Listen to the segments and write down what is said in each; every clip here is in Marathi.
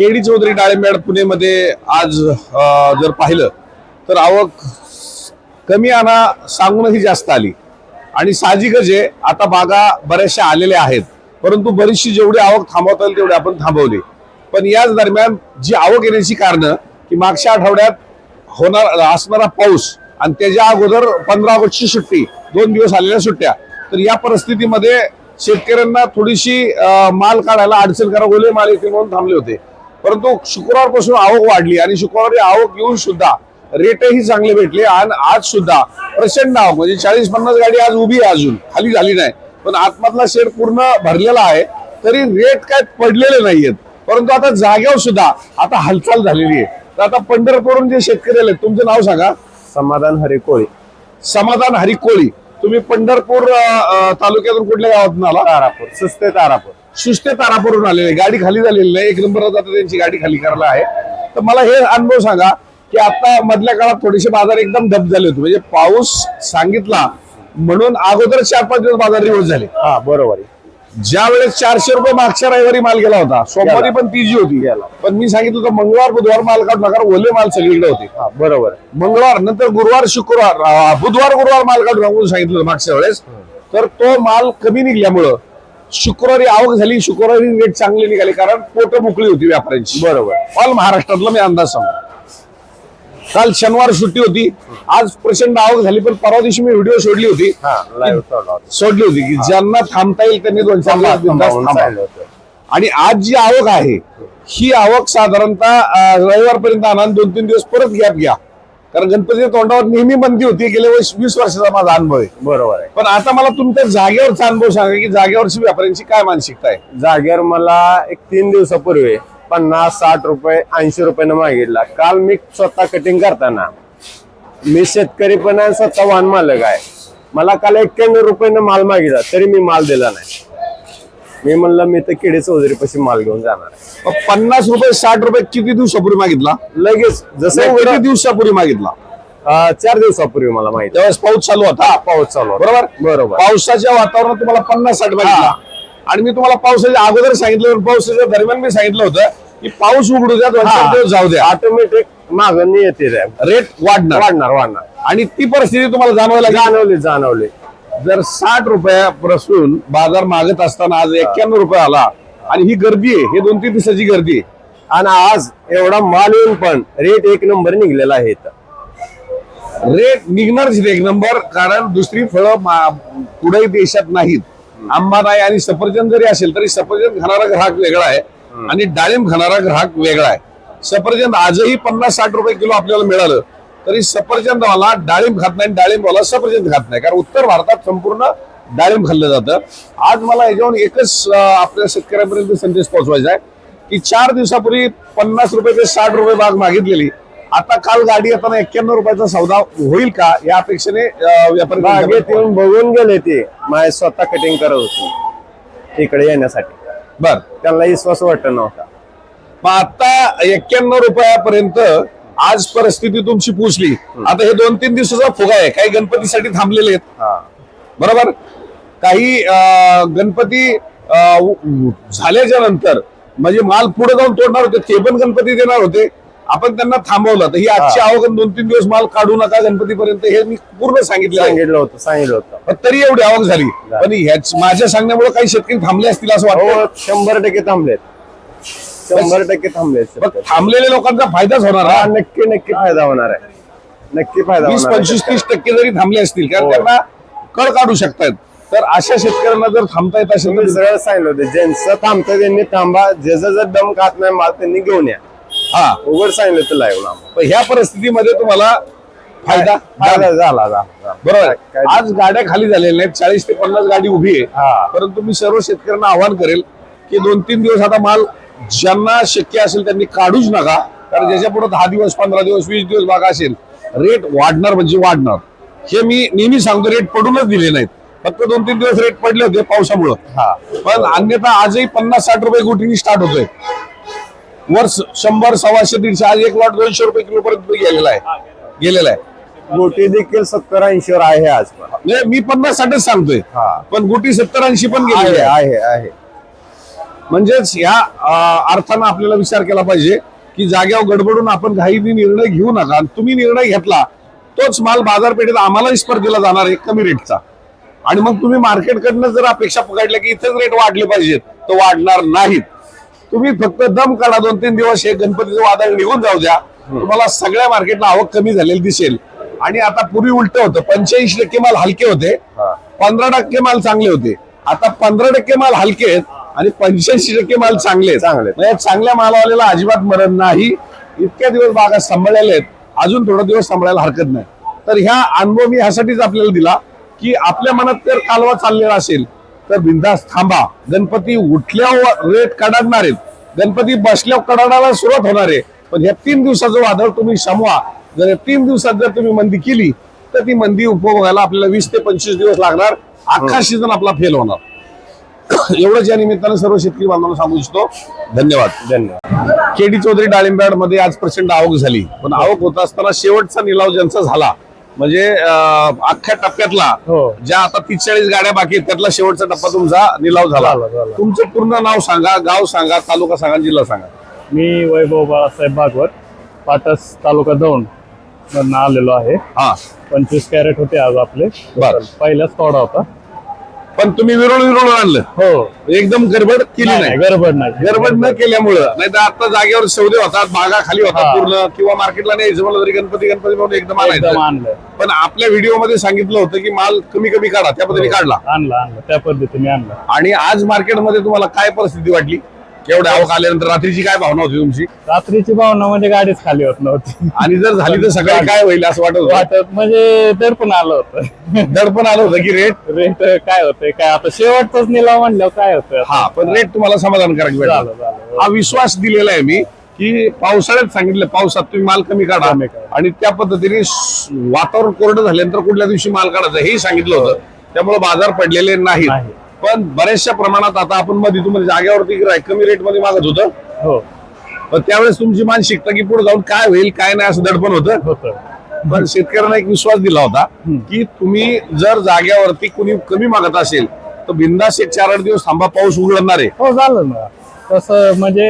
केडी चौधरी डाळिंबेड पुणेमध्ये आज जर पाहिलं तर आवक कमी आणा सांगूनही जास्त आली. आणि साहजिकच आहे आता बागा बऱ्याचशा आलेल्या आहेत. परंतु बरीचशी जेवढी आवक थांबवता येईल तेवढी आपण थांबवली. पण याच दरम्यान जी आवक येण्याची कारणं की मागच्या आठवड्यात होणार असणारा पाऊस आणि त्याच्या अगोदर पंधरा ऑगस्टची सुट्टी दोन दिवस आलेल्या सुट्ट्या तर या परिस्थितीमध्ये शेतकऱ्यांना थोडीशी माल काढायला अडचण करा गोले माल येतील म्हणून थांबले होते. परंतु शुक्रवारपासून आवक वाढली आणि शुक्रवारी आवक येऊन सुद्धा रेटही चांगले भेटले आणि आज सुद्धा प्रचंड आवक. म्हणजे चाळीस पन्नास गाडी आज उभी आहे अजून. खाली झाली नाही. पण आतमधला शेड पूर्ण भरलेला आहे. तरी रेट काय पडलेले नाहीयेत. परंतु आता जाग्यावर सुद्धा आता हालचाल झालेली आहे. तर आता पंढरपूरहून जे शेतकरी आले तुमचं नाव सांगा. समाधान हरे कोळी समाधान हरी कोळी तुम्ही पंढरपूर तालुक्यातून कुठल्या गावातून आला तारापूर सुस्ते तारापूर. सुस्ते तारापूरहून आलेले. गाडी खाली झालेली नाही. एक नंबरच आता त्यांची गाडी खाली करायला आहे. तर मला हे अनुभव सांगा की आता मधल्या काळात थोडेसे बाजार एकदम डब झाले होते. म्हणजे पाऊस सांगितला म्हणून अगोदर चार पाच दिवस बाजार रिवर्स झाले. हा बरोबर आहे. ज्या वेळेस चारशे रुपये मागच्या रविवारी माल गेला होता सोमवारी. पण ती जी होती. पण मी सांगितलं होतं मंगळवार बुधवार माल काढू नका ओले माल सगळीकडे होते. हा बरोबर. मंगळवार नंतर गुरुवार शुक्रवार बुधवार गुरुवार माल काढून म्हणून सांगितलं मागच्या वेळेस. तर तो माल कमी निघल्यामुळं शुक्रवारी आवक झाली शुक्रवारी रेट चांगले निघाले कारण पोट मोकळी होती व्यापाऱ्यांची. बरोबर. ऑल महाराष्ट्रातला मी अंदाज सांगतो. काल शनिवार सुट्टी होती. आज प्रचंड आवक झाली पण परवा दिवशी मी व्हिडिओ सोडली होती. हा लाईव्ह सोडला होता. की ज्यांना थांबता येईल त्यांनी दोन चार. आणि आज जी आवक आहे ही आवक साधारणतः रविवारपर्यंत आणा आणि दोन तीन दिवस परत गॅप घ्या. कारण गणपतीच्या तोंडावर नेहमी बंदी होती गेल्या वर्ष वीस वर्षाचा माझा अनुभव आहे. बरोबर आहे. पण आता मला तुमच्या जागेवरचा अनुभव सांगा की जागेवरची व्यापाऱ्यांची काय मानसिकता आहे? जागेवर मला एक तीन दिवसापूर्वी पन्नास साठ रुपये ऐंशी रुपयानं मागितला. काल मी स्वतः कटिंग करताना मी शेतकरी पण आहे स्वतः वाहन मालक आहे. मला काल एक्क्याण्णव रुपयानं माल मागितला तरी मी माल दिला नाही. मी म्हणलं मी तर किडे चौधरी पशी माल घेऊन जाणार आहे. मग पन्नास रुपये साठ रुपये किती दिवसापूर्वी मागितला? लगेच जसं किती उघडं- दिवसापूर्वी मागितला? अं, चार दिवसापूर्वी मला माहिती. त्यावेळेस पाऊस चालू होता? पाऊस चालू होता. बरोबर? बरोबर. पावसाच्या वातावरणात तुम्हाला पन्नास साठ मागितला. आणि मी तुम्हाला पावसाच्या अगोदर सांगितलं पावसाच्या दरम्यान मी सांगितलं होतं की पाऊस उघडू द्या दोन चार दिवस जाऊ द्या. ऑटोमॅटिक मागणी येते. रेट वाढणार. वाढणार वाढणार. आणि ती परिस्थिती तुम्हाला जाणवायला जाणवले जाणवले. जर साठ रुपयापासून बाजार मागत असताना आज एक्क्याण्णव रुपये आला आणि ही गर्दी आहे हे दोन तीन दिवसाची गर्दी आहे. आणि आज एवढा माल येऊन पण रेट एक नंबर निघलेला आहे इथं. रेट निघणारच इथे एक नंबर कारण दुसरी फळं मा- कुठेही देशात नाहीत. आंबा नाही आणि सफरचंद जरी असेल तरी सफरचंद खाणारा ग्राहक वेगळा आहे. आणि डाळिंब खाणारा ग्राहक वेगळा आहे. सफरचंद आजही पन्नास साठ रुपये किलो आपल्याला मिळालं तरी सफरचंदवाला डाळिंब खात नाही डाळिंबवाला सफरचंद खात नाही. कारण उत्तर भारतात संपूर्ण डाळिंब खाल्लं जातं. आज मला याच्यावर एकच आपल्या शेतकऱ्यांपर्यंत संदेश पोहोचवायचा आहे की चार दिवसापूर्वी पन्नास रुपये ते साठ रुपये बाग मागितलेली. आता काल गाडी येताना एक्क्याण्णव रुपयाचा सौदा होईल का? या अपेक्षेने व्यापारी बागेत येऊन बघून गेले ते. माझे स्वतः कटिंग करत होते. इकडे येण्यासाठी. बर. त्यांना विश्वास वाटत नव्हता. मग आता एक्क्याण्णव रुपयापर्यंत आज परिस्थिती तुमची पोचली आता हे दोन तीन दिवसाचा फुगा आहे. काही गणपतीसाठी थांबलेले आहेत. हा. बरोबर? काही गणपती झाल्याच्यानंतर म्हणजे माल पुढे जाऊन तोडणार होते ते पण गणपती देणार होते. आपण त्यांना थांबवलं. तर ही आजची आवक दोन तीन दिवस माल काढू नका गणपतीपर्यंत हे मी पूर्ण सांगितलं. सांगितलं होतं सांगितलं होतं. पण तरी एवढी आवक झाली. पण ह्याच माझ्या सांगण्यामुळे काही शेतकरी थांबले असतील असं वाटतं हो शंभर टक्के थांबलेत. शंभर टक्के थांबलेत पण थांबलेल्या लोकांचा फायदाच होणार हा. नक्की नक्की फायदा होणार आहे. नक्की फायदा वीस. पंचवीस तीस टक्के जरी थांबले असतील कारण हो. त्यांना कळ काढू शकतात तर अशा शेतकऱ्यांना जर थांबता येत असेल तर सरळ सांगितलं होतं ज्यांचं थांबतं त्यांनी थांबा ज्याचं जर दम खात नाही माल त्यांनी घेऊन या. हा. उघड सांगितलं तर लाईव्ह पण ह्या परिस्थितीमध्ये तुम्हाला फायदा फायदा झाला. झाला बरोबर. काय- आज गाड्या खाली झालेल्या नाहीत. चाळीस ते पन्नास गाडी उभी आहे. हा. परंतु मी सर्व शेतकऱ्यांना आवाहन करेल की दोन तीन दिवस आता माल ज्यांना शक्य असेल त्यांनी काढूच नका. कारण ज्याच्या पुढे दहा दिवस पंधरा दिवस वीस दिवस बागा असेल रेट वाढणार म्हणजे वाढणार. हे मी नेहमी सांगतो रेट पडूनच दिले नाहीत. फक्त दोन तीन दिवस रेट पडले होते पावसामुळं. हा. पण अन्यथा आजही पन्नास साठ रुपये गुटीनी स्टार्ट होतोय. वर स- शंभर सव्वाशे दीडशे आज एक लॉट दोनशे रुपये किलो पर्यंत गेलेला आहे. गेलेला आहे. गोटी देखील सत्तर ऐंशी वर आहे आज म्हणजे मी पन्नास साठच सांगतोय. पण गुटी सत्तर ऐंशी पण गेलेली आहे आहे. म्हणजेच या अर्थानं आपल्याला विचार केला पाहिजे की जाग्यावर गडबडून आपण घाईने निर्णय घेऊ नका. आणि तुम्ही निर्णय घेतला तोच माल बाजारपेठेत आम्हालाही स्पर्धेला जाणार आहे कमी रेटचा. आणि मग तुम्ही मार्केटकडनं जर अपेक्षा पकडल्या की इथेच रेट वाढले पाहिजेत तर वाढणार नाहीत. तुम्ही फक्त दम काढा दोन तीन दिवस हे गणपतीचं वादळ निघून जाऊ द्या. तुम्हाला सगळ्या मार्केटला आवक कमी झालेली दिसेल. आणि आता पूर्वी उलट होतं. पंच्याऐंशी टक्के माल हलके होते. पंधरा टक्के माल चांगले होते. आता पंधरा टक्के माल हलके आहेत आणि पंच्याऐंशी टक्के माल चांगले. चांगले. म्हणजे चांगल्या मालवाल्याला अजिबात मरण नाही. इतक्या दिवस बागा सांभाळलेले आहेत. अजून थोडा दिवस सांभाळायला हरकत नाही. तर ह्या अनुभव मी ह्यासाठीच आपल्याला दिला की आपल्या मनात जर कालवा चाललेला असेल. तर बिंदास थांबा. गणपती उठल्यावर रेट कडाडणार आहेत गणपती बसल्यावर कडाडायला सुरुवात होणार आहे. पण ह्या तीन दिवसाचं वादळ तुम्ही समवा. जर या तीन दिवसात जर तुम्ही मंदी केली तर ती मंदी उपभोगायला आपल्याला वीस ते पंचवीस दिवस लागणार. अख्खा सीझन आपला फेल होणार. एवढंच या निमित्तानं सर्व शेतकरी बांधवांना सांगू इच्छितो. धन्यवाद. धन्यवाद. केडी चौधरी डाळिंबयार्डमध्ये आज प्रचंड आवक झाली. पण आवक होत असताना शेवटचा निलाव ज्यांचा झाला म्हणजे अख्ख्या टप्प्यातला हो. ज्या आता तीस चाळीस गाड्या बाकी आहेत त्यातला शेवटचा टप्पा तुमचा निलाव झाला. तुमचं पूर्ण नाव सांगा गाव सांगा तालुका सांगा जिल्हा सांगा मी वैभव बाळासाहेब भागवत पाटस तालुका दौंड आलेलो आहे हा पंचवीस कॅरेट होते आज आपले. पहिलाच तोडा होता पण तुम्ही विरोळ विरोळ आणलं. हो. एकदम गडबड केली नाही, नाही. नाही, गडबड नाही. गडबड न केल्यामुळं. नाही तर आता जागेवर सौदे होतात बागा खाली होतात हा. पूर्ण किंवा मार्केटला न्यायचं म्हणलं तरी गणपती गणपती म्हणून एकदम आणायचं आणलं पण आपल्या व्हिडिओमध्ये सांगितलं होतं की माल कमी कमी काढा. त्या पद्धतीने काढला. आणलं आणलं. त्या पद्धतीने आणलं. आणि आज मार्केटमध्ये तुम्हाला काय परिस्थिती वाटली? एवढ्या आवक आल्यानंतर रात्रीची काय भावना होती तुमची? रात्रीची भावना म्हणजे गाडीच खाली होत नव्हती. आणि जर झाली तर सकाळी काय होईल असं वाटत होतं? वाटत म्हणजे दडपण आलं होतं. दडपण आलं होतं की रेट रेट काय होतंय काय आता शेवटचाच निलाव म्हणल्यावर काय होतं हा पण रेट तुम्हाला समाधानकारक झालं भेटला. झालं हा विश्वास दिलेला आहे मी की पावसाळ्यात सांगितलं पावसात तुम्ही माल कमी काढा. कमी काढा. आणि त्या पद्धतीने स- वातावरण कोरडं झाल्यानंतर कुठल्या दिवशी माल काढायचा हेही सांगितलं होतं. त्यामुळे बाजार पडलेले नाहीत. नाही. पण बऱ्याचशा प्रमाणात आता आपण मध्ये तुम्हाला जागेवरती कमी रेटमध्ये मागत होतं. हो. पण त्यावेळेस तुमची मानसिकता की पुढे जाऊन काय होईल काय नाही असं दडपण होतं. होतं. पण शेतकऱ्यांना एक विश्वास दिला होता की तुम्ही जर जाग्यावरती कुणी कमी मागत असेल तर बिंदास एक चार आठ दिवस थांबा पाऊस उघडणार आहे. हो झालं ना. तसं म्हणजे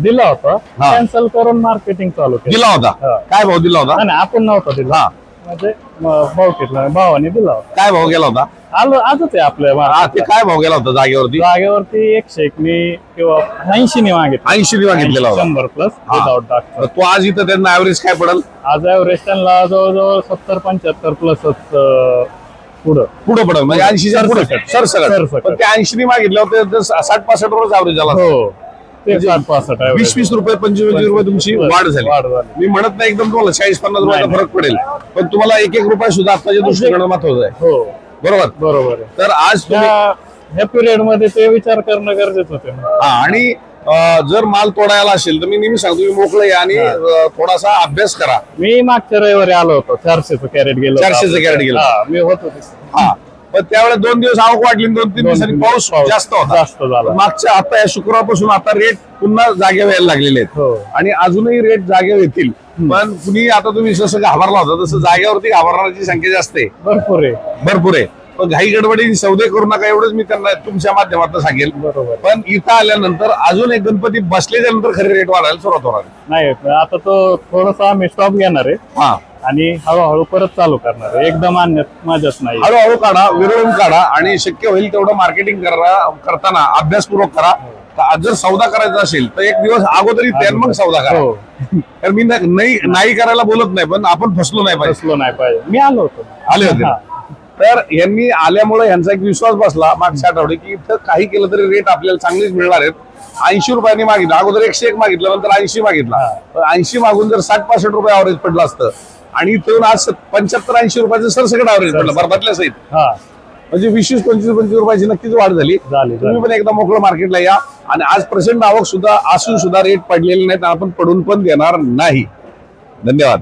दिला होता. कॅन्सल करून मार्केटिंग चालू केलं. दिला होता. काय भाव दिला होता? आपण नव्हता दिला. म्हणजे म- भावकीतला भावाने दिला होता. काय भाव गेला होता? आलो आजच आहे आपल्या हा ते. काय भाव गेला होता जागेवरती? जागेवरती एकशे एकनी किंवा ऐंशी ने मागितलं. ऐंशी ने मागितलेला होता. शंभर प्लस हा. विदाउट तर तो आज इथं त्यांना ऍव्हरेज काय पडेल? आज ऍव्हरेज त्यांना जवळजवळ सत्तर पंच्याहत्तर प्लसच पुढं. पुढे पडेल. म्हणजे पुढे. सरसकट. सरसकट सरसकट. पण त्या ऐंशी मागितलं होतं तर साठ पासष्ट रुपये ऍव्हरेज झाला हो. ते साठ पासष्ट average. वीस वीस रुपये पंचवीस पंचवीस रुपये तुमची वाढ झाली. वाढ झाली. मी म्हणत नाही एकदम तुम्हाला चाळीस पन्नास रुपयाचा नाही, फरक पडेल. पण तुम्हाला एक एक रुपया सुद्धा आताच्या दृष्टीकोनात महत्वाचं आहे. हो. बरोबर? बरोबर आहे. तर आज तुम्ही त्या ह्या पिरियडमध्ये ते विचार करणं गरजेचं होतं. हा आणि अं, जर माल तोडायला असेल तर मी नेहमी सांगतो तुम्ही मोकळे या आणि अं, थोडासा अभ्यास करा. मी मागच्या रविवारी आलो होतो चारशेचं कॅरेट गेलो होतो 400 चं कॅरेट गेलं. हा, मी होतो तिथे. हा. पण त्यावेळेस दोन दिवस आवक वाढली दोन तीन दिवसांनी पाऊस जास्त होता. जास्त झाला. मागच्या आता या शुक्रवारपासून आता रेट पुन्हा जागेवर यायला लागलेले आहेत. हो. आणि अजूनही रेट जागेवर येतील पण कुणी आता तुम्ही जसं घाबरला होता तसं जागेवरती घाबरण्याची संख्या जास्त आहे. भरपूर आहे. भरपूर आहे. पण घाई गडबडी सौदे करू नका एवढंच मी त्यांना तुमच्या माध्यमातून सांगेल. बरोबर. पण इथं आल्यानंतर अजून एक गणपती बसल्याच्या नंतर खरे रेट वाढायला सुरुवात होणार आहे. नाही आता तो थोडासा आम्ही स्टॉप घेणार आहे. हा. आणि हळूहळू परत चालू करणार एकदम आणण्यात माझ्याच नाही. हळूहळू काढा विरळून काढा आणि शक्य होईल तेवढं मार्केटिंग करा करताना अभ्यासपूर्वक करा. जर सौदा करायचा असेल तर एक दिवस अगोदरी त्या मग सौदा करा. हो. तर मी नाही नाही करायला बोलत नाही पण आपण फसलो नाही पाहिजे. फसलो नाही पाहिजे. मी आलो होतो. आले होते. तर यांनी आल्यामुळे यांचा एक विश्वास बसला मागच्या आठवडे की इथं काही केलं तरी रेट आपल्याला चांगलेच मिळणार आहेत. ऐंशी रुपयांनी मागितलं. अगोदर एकशे एक मागितलं नंतर ऐंशी मागितला. ऐंशी मागून जर साठ पासष्ट रुपये अवरेज पडलं असतं आणि इथून आज पंच्याहत्तर ऐंशी रुपयाचं सरसकट अवरेज पडलं बरबातल्या सहित. हा. म्हणजे वीस वीस पंचवीस पंचवीस रुपयाची नक्कीच वाढ झाली. तुम्ही. पण एकदा मोकळं मार्केटला या. आणि आज प्रचंड आवक सुद्धा असून सुद्धा रेट पडलेले नाहीत आपण पडून पण देणार नाही. धन्यवाद.